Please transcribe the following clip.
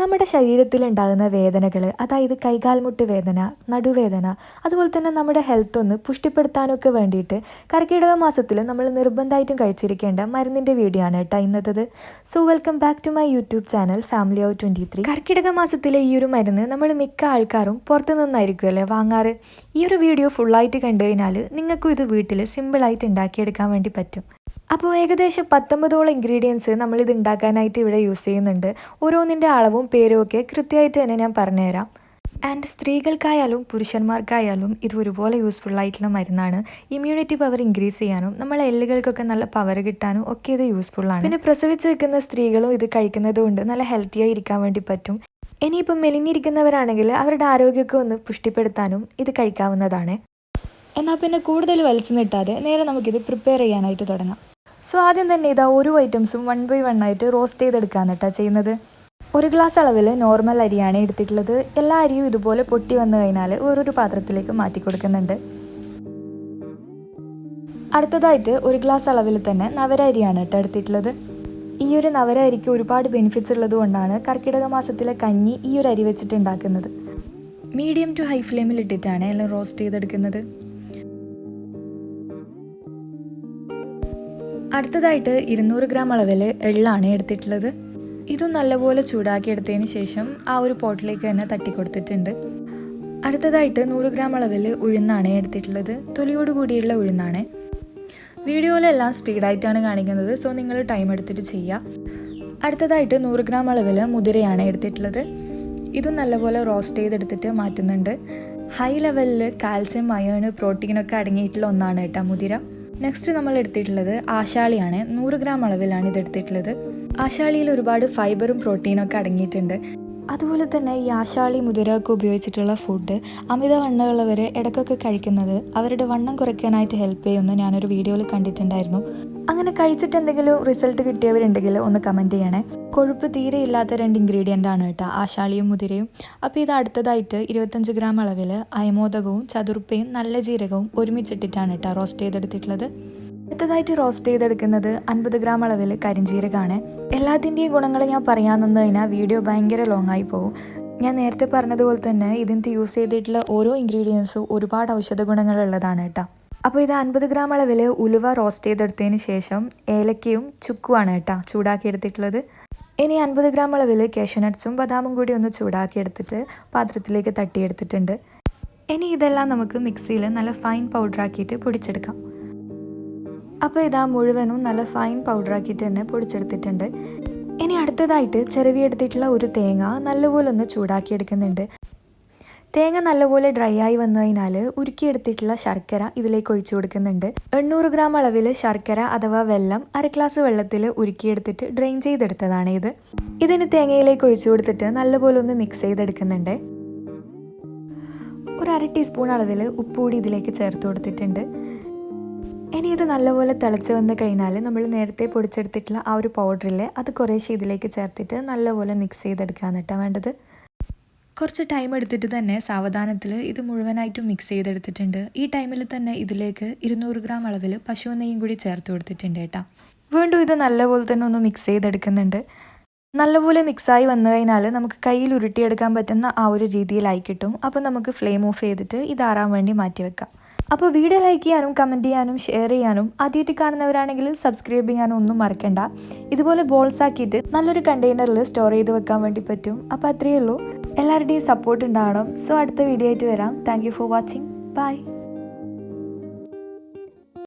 നമ്മുടെ ശരീരത്തിൽ ഉണ്ടാകുന്ന വേദനകൾ അതായത് കൈകാൽമുട്ട് വേദന നടുവേദന അതുപോലെ തന്നെ നമ്മുടെ ഹെൽത്ത് ഒന്ന് പുഷ്ടിപ്പെടുത്താനൊക്കെ വേണ്ടിയിട്ട് കർക്കിടക മാസത്തിൽ നമ്മൾ നിർബന്ധമായിട്ടും കഴിച്ചിരിക്കേണ്ട മരുന്നിന്റെ വീഡിയോ ആണ് കേട്ടോ ഇന്നത്തത്. So welcome back to my YouTube channel family of twenty three കർക്കിടക മാസത്തിലെ ഈ ഒരു മരുന്ന് നമ്മൾ മിക്ക ആൾക്കാരും പുറത്തു നിന്നായിരിക്കുമല്ലേ വാങ്ങാറ്? ഈ ഒരു വീഡിയോ ഫുള്ളായിട്ട് കണ്ടു കഴിഞ്ഞാൽ നിങ്ങൾക്കും ഇത് വീട്ടിൽ സിമ്പിളായിട്ട് ഉണ്ടാക്കിയെടുക്കാൻ വേണ്ടി പറ്റും. അപ്പോൾ ഏകദേശം പത്തൊമ്പതോളം ഇൻഗ്രീഡിയൻസ് നമ്മളിത് ഉണ്ടാക്കാനായിട്ട് ഇവിടെ യൂസ് ചെയ്യുന്നുണ്ട്. ഓരോന്നിന്റെ അളവും പേരും ഒക്കെ കൃത്യമായിട്ട് തന്നെ ഞാൻ പറഞ്ഞുതരാം. ആൻഡ് സ്ത്രീകൾക്കായാലും പുരുഷന്മാർക്കായാലും ഇത് ഒരുപോലെ യൂസ്ഫുൾ ആയിട്ടുള്ള മരുന്നാണ്. ഇമ്മ്യൂണിറ്റി പവർ ഇൻക്രീസ് ചെയ്യാനും നമ്മളെ എല്ലുകൾക്കൊക്കെ നല്ല പവർ കിട്ടാനും ഒക്കെ ഇത് യൂസ്ഫുൾ ആണ്. പിന്നെ പ്രസവിച്ച് വെക്കുന്ന സ്ത്രീകളും ഇത് കഴിക്കുന്നത് കൊണ്ട് നല്ല ഹെൽത്തിയായി ഇരിക്കാൻ വേണ്ടി പറ്റും. ഇനിയിപ്പം മെലിഞ്ഞിരിക്കുന്നവരാണെങ്കിൽ അവരുടെ ആരോഗ്യമൊക്കെ ഒന്ന് പുഷ്ടിപ്പെടുത്താനും ഇത് കഴിക്കാവുന്നതാണ്. എന്നാൽ പിന്നെ കൂടുതൽ വലിച്ചു നീട്ടാതെ നേരെ നമുക്കിത് പ്രിപ്പയർ ചെയ്യാനായിട്ട് തുടങ്ങാം. സോ ആദ്യം തന്നെ ഇതാ ഓരോ ഐറ്റംസും വൺ ബൈ വൺ ആയിട്ട് റോസ്റ്റ് ചെയ്തെടുക്കാന്ന് കേട്ടോ ചെയ്യുന്നത്. ഒരു ഗ്ലാസ് അളവിൽ നോർമൽ അരിയാണ് എടുത്തിട്ടുള്ളത്. എല്ലാ അരിയും ഇതുപോലെ പൊട്ടി വന്നു കഴിഞ്ഞാൽ ഓരോരു പാത്രത്തിലേക്ക് മാറ്റി കൊടുക്കുന്നുണ്ട്. അടുത്തതായിട്ട് ഒരു ഗ്ലാസ് അളവിൽ തന്നെ നവര അരിയാണ് കേട്ടോ എടുത്തിട്ടുള്ളത്. ഈ ഒരു നവര അരിക്ക് ഒരുപാട് ബെനിഫിറ്റ്സ് ഉള്ളത് കൊണ്ടാണ് കർക്കിടക മാസത്തിലെ കഞ്ഞി ഈ ഒരു അരി വെച്ചിട്ട് ഉണ്ടാക്കുന്നത്. മീഡിയം ടു ഹൈ ഫ്ലെയിമിൽ ഇട്ടിട്ടാണ് എല്ലാം റോസ്റ്റ് ചെയ്തെടുക്കുന്നത്. അടുത്തതായിട്ട് ഇരുന്നൂറ് ഗ്രാം അളവിൽ എള്ളാണ് എടുത്തിട്ടുള്ളത്. ഇതും നല്ലപോലെ ചൂടാക്കി എടുത്തതിന് ശേഷം ആ ഒരു പോട്ടിലേക്ക് തന്നെ തട്ടി കൊടുത്തിട്ടുണ്ട് അടുത്തതായിട്ട് നൂറ് ഗ്രാം അളവിൽ ഉഴുന്നാണ് എടുത്തിട്ടുള്ളത്. തൊലിയോട് കൂടിയുള്ള ഉഴുന്നാണ്. വീഡിയോയിലെല്ലാം സ്പീഡായിട്ടാണ് കാണിക്കുന്നത് സോ നിങ്ങൾ ടൈം എടുത്തിട്ട് ചെയ്യുക അടുത്തതായിട്ട് നൂറ് ഗ്രാം അളവിൽ മുതിരയാണ് എടുത്തിട്ടുള്ളത്. ഇതും നല്ലപോലെ റോസ്റ്റ് ചെയ്തെടുത്തിട്ട് മാറ്റുന്നുണ്ട്. ഹൈ ലെവലിൽ കാൽസ്യം അയേൺ പ്രോട്ടീനൊക്കെ അടങ്ങിയിട്ടുള്ള ഒന്നാണ് കേട്ടോ മുതിര. നെക്സ്റ്റ് നമ്മൾ എടുത്തിട്ടുള്ളത് ആശാളിയാണ്. നൂറ് ഗ്രാം അളവിലാണ് ഇത് എടുത്തിട്ടുള്ളത്. ആശാളിയിൽ ഒരുപാട് ഫൈബറും പ്രോട്ടീനും ഒക്കെ അടങ്ങിയിട്ടുണ്ട്. അതുപോലെ തന്നെ ഈ ആശാളി മുതിരൊക്കെ ഉപയോഗിച്ചിട്ടുള്ള ഫുഡ് അമിത വണ്ണമുള്ളവർ ഇടയ്ക്കൊക്കെ കഴിക്കുന്നത് അവരുടെ വണ്ണം കുറയ്ക്കാനായിട്ട് ഹെൽപ്പ് ചെയ്യുമെന്ന് ഞാനൊരു വീഡിയോയിൽ കണ്ടിട്ടുണ്ടായിരുന്നു. അങ്ങനെ കഴിച്ചിട്ട് എന്തെങ്കിലും റിസൾട്ട് കിട്ടിയവരുണ്ടെങ്കിൽ ഒന്ന് കമന്റ് ചെയ്യണേ. കൊഴുപ്പ് തീരെ ഇല്ലാത്ത രണ്ട് ഇൻഗ്രീഡിയന്റ് ആണ് കേട്ടോ ആശാളിയും മുതിരയും. അപ്പോൾ ഇത് അടുത്തതായിട്ട് ഇരുപത്തഞ്ച് ഗ്രാം അളവിൽ അയമോദകവും ചതുർപ്പയും നല്ല ജീരകവും ഒരുമിച്ചിട്ടിട്ടാണ് കേട്ടോ റോസ്റ്റ് ചെയ്തെടുത്തിട്ടുള്ളത്. അടുത്തതായിട്ട് റോസ്റ്റ് ചെയ്തെടുക്കുന്നത് അൻപത് ഗ്രാം അളവിൽ കരിഞ്ജീരകമാണ് എല്ലാത്തിന്റെയും ഗുണങ്ങൾ ഞാൻ പറയാൻ നിന്ന് വീഡിയോ ഭയങ്കര ലോങ് ആയി പോകും. ഞാൻ നേരത്തെ പറഞ്ഞതുപോലെ തന്നെ ഇതിനകത്ത് യൂസ് ചെയ്തിട്ടുള്ള ഓരോ ഇൻഗ്രീഡിയൻസും ഒരുപാട് ഔഷധ ഗുണങ്ങളുള്ളതാണ് കേട്ടോ. അപ്പോൾ ഇത് അൻപത് ഗ്രാം അളവിൽ ഉലുവ റോസ്റ്റ് ചെയ്തെടുത്തതിന് ശേഷം ഏലക്കയും ചുക്കുമാണ് കേട്ടോ ചൂടാക്കി എടുത്തിട്ടുള്ളത് ഇനി അൻപത് ഗ്രാം അളവിൽ കാഷ്യൂനട്ട്സും ബദാമും കൂടി ഒന്ന് ചൂടാക്കി എടുത്തിട്ട് പാത്രത്തിലേക്ക് തട്ടിയെടുത്തിട്ടുണ്ട്. ഇനി ഇതെല്ലാം നമുക്ക് മിക്സിയിൽ നല്ല ഫൈൻ പൗഡർ ആക്കിയിട്ട് പൊടിച്ചെടുക്കാം. അപ്പോൾ ഇതാ മുഴുവനും നല്ല ഫൈൻ പൗഡറാക്കിയിട്ട് തന്നെ പൊടിച്ചെടുത്തിട്ടുണ്ട്. ഇനി അടുത്തതായിട്ട് ചെറുവിയെടുത്തിട്ടുള്ള ഒരു തേങ്ങ നല്ലപോലെ ഒന്ന് ചൂടാക്കിയെടുക്കുന്നുണ്ട് തേങ്ങ നല്ലപോലെ ഡ്രൈ ആയി വന്നതിനാൽ ഉരുക്കിയെടുത്തിട്ടുള്ള ശർക്കര ഇതിലേക്ക് ഒഴിച്ചു കൊടുക്കുന്നുണ്ട്. എണ്ണൂറ് ഗ്രാം അളവിൽ ശർക്കര അഥവാ വെള്ളം അര ഗ്ലാസ് വെള്ളത്തിൽ ഉരുക്കിയെടുത്തിട്ട് ഡ്രെയിൻ ചെയ്തെടുത്തതാണ് ഇത്. ഇതിന് തേങ്ങയിലേക്ക് ഒഴിച്ചു കൊടുത്തിട്ട് നല്ലപോലെ ഒന്ന് മിക്സ് ചെയ്തെടുക്കുന്നുണ്ട്. ഒരു അര ടീസ്പൂൺ അളവിൽ ഉപ്പുകൂടി ഇതിലേക്ക് ചേർത്ത് കൊടുത്തിട്ടുണ്ട്. ഇനി ഇത് നല്ലപോലെ തിളച്ച് വന്ന് കഴിഞ്ഞാൽ നമ്മൾ നേരത്തെ പൊടിച്ചെടുത്തിട്ടുള്ള ആ ഒരു പൗഡറിൽ അത് കുറേശ്ശെ ഇതിലേക്ക് ചേർത്തിട്ട് നല്ലപോലെ മിക്സ് ചെയ്തെടുക്കുകയാണ് കേട്ടോ വേണ്ടത്. കുറച്ച് ടൈം എടുത്തിട്ട് തന്നെ സാവധാനത്തിൽ ഇത് മുഴുവനായിട്ടും മിക്സ് ചെയ്തെടുത്തിട്ടുണ്ട്. ഈ ടൈമിൽ തന്നെ ഇതിലേക്ക് ഇരുന്നൂറ് ഗ്രാം അളവിൽ പശു നെയ്യും കൂടി ചേർത്ത് കൊടുത്തിട്ടുണ്ട് കേട്ടോ. വീണ്ടും ഇത് നല്ലപോലെ തന്നെ ഒന്ന് മിക്സ് ചെയ്തെടുക്കുന്നുണ്ട്. നല്ലപോലെ മിക്സായി വന്നു കഴിഞ്ഞാൽ നമുക്ക് കയ്യിൽ ഉരുട്ടിയെടുക്കാൻ പറ്റുന്ന ആ ഒരു രീതിയിലായി കിട്ടും. അപ്പോൾ നമുക്ക് ഫ്ലെയിം ഓഫ് ചെയ്തിട്ട് ഇതാറാൻ വേണ്ടി മാറ്റി വെക്കാം. അപ്പോൾ വീഡിയോ ലൈക്ക് ചെയ്യാനും കമന്റ് ചെയ്യാനും ഷെയർ ചെയ്യാനും ആദ്യമായിട്ട് കാണുന്നവരാണെങ്കിൽ സബ്സ്ക്രൈബ് ചെയ്യാനും ഒന്നും മറക്കണ്ട. ഇതുപോലെ ബോൾസ് ആക്കിയിട്ട് നല്ലൊരു കണ്ടെയ്നറിൽ സ്റ്റോർ ചെയ്ത് വെക്കാൻ വേണ്ടി പറ്റും. അപ്പോൾ അത്രയേ ഉള്ളൂ. എല്ലാവരുടെയും സപ്പോർട്ട് ഉണ്ടാവണം. സോ അടുത്ത വീഡിയോ ആയിട്ട് വരാം. Thank for watching bye